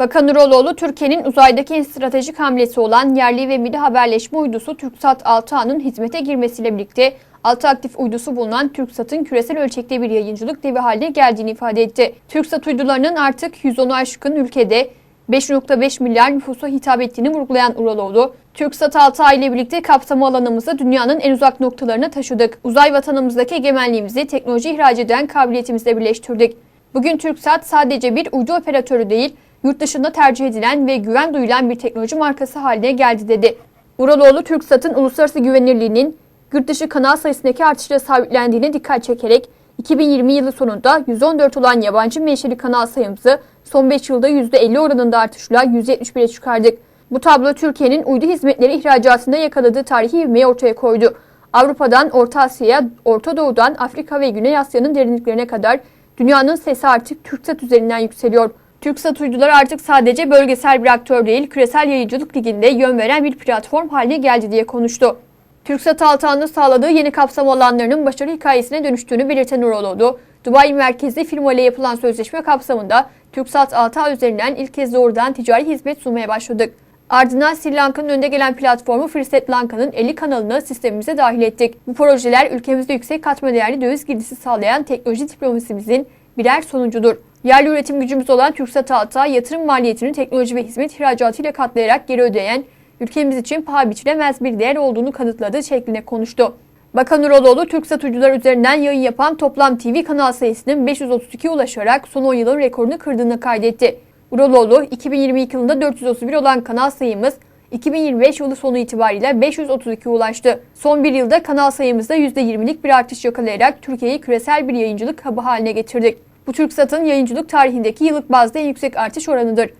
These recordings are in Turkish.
Bakan Nuraloğlu, Türkiye'nin uzaydaki stratejik hamlesi olan yerli ve milli haberleşme uydusu TürkSat 6A'nın hizmete girmesiyle birlikte 6 aktif uydusu bulunan TürkSat'ın küresel ölçekte bir yayıncılık devi haline geldiğini ifade etti. TürkSat uydularının artık 110'u aşkın ülkede 5.5 milyar nüfusa hitap ettiğini vurgulayan Uraloğlu, TürkSat 6A ile birlikte kapsama alanımızı dünyanın en uzak noktalarına taşıdık. Uzay vatanımızdaki egemenliğimizi teknoloji ihraç eden kabiliyetimizle birleştirdik. Bugün TürkSat sadece bir uydu operatörü değil, yurt dışında tercih edilen ve güven duyulan bir teknoloji markası haline geldi dedi. Uraloğlu, TürkSat'ın uluslararası güvenirliğinin yurt dışı kanal sayısındaki artışla sabitlendiğine dikkat çekerek 2020 yılı sonunda 114 olan yabancı menşeli kanal sayımızı son 5 yılda %50 oranında artışla 171'e çıkardık. Bu tablo Türkiye'nin uydu hizmetleri ihracatında yakaladığı tarihi ivmeyi ortaya koydu. Avrupa'dan Orta Asya'ya, Orta Doğu'dan Afrika ve Güney Asya'nın derinliklerine kadar dünyanın sesi artık TürkSat üzerinden yükseliyor. TürkSat uyduları artık sadece bölgesel bir aktör değil, küresel yayıncılık liginde yön veren bir platform haline geldi diye konuştu. TürkSat Altan'ın sağladığı yeni kapsam alanlarının başarı hikayesine dönüştüğünü belirten Uraloğlu, Dubai merkezli firma ile yapılan sözleşme kapsamında TürkSat Altan üzerinden ilk kez doğrudan ticari hizmet sunmaya başladık. Ardından Sri Lanka'nın önde gelen platformu Freeset Lanka'nın 50 kanalını sistemimize dahil ettik. Bu projeler ülkemizde yüksek katma değerli döviz girdisi sağlayan teknoloji diplomasimizin birer sonucudur. Yerli üretim gücümüz olan TürkSat Alta yatırım maliyetini teknoloji ve hizmet ihracatıyla katlayarak geri ödeyen ülkemiz için paha biçilemez bir değer olduğunu kanıtladığı şeklinde konuştu. Bakan Uraloğlu, TürkSat uydular üzerinden yayın yapan toplam TV kanal sayısının 532'ye ulaşarak son 10 yılın rekorunu kırdığını kaydetti. Uraloğlu, 2022 yılında 431 olan kanal sayımız 2025 yılı sonu itibariyle 532'ye ulaştı. Son bir yılda kanal sayımızda %20'lik bir artış yakalayarak Türkiye'yi küresel bir yayıncılık hub'ı haline getirdik. Bu TürkSat'ın yayıncılık tarihindeki yıllık bazda en yüksek artış oranıdır.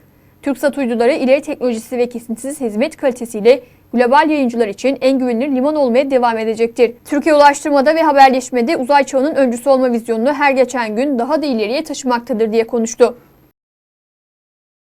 TürkSat uyduları ileri teknolojisi ve kesintisiz hizmet kalitesiyle global yayıncılar için en güvenilir liman olmaya devam edecektir. Türkiye ulaştırmada ve haberleşmede uzay çağının öncüsü olma vizyonunu her geçen gün daha da ileriye taşımaktadır diye konuştu.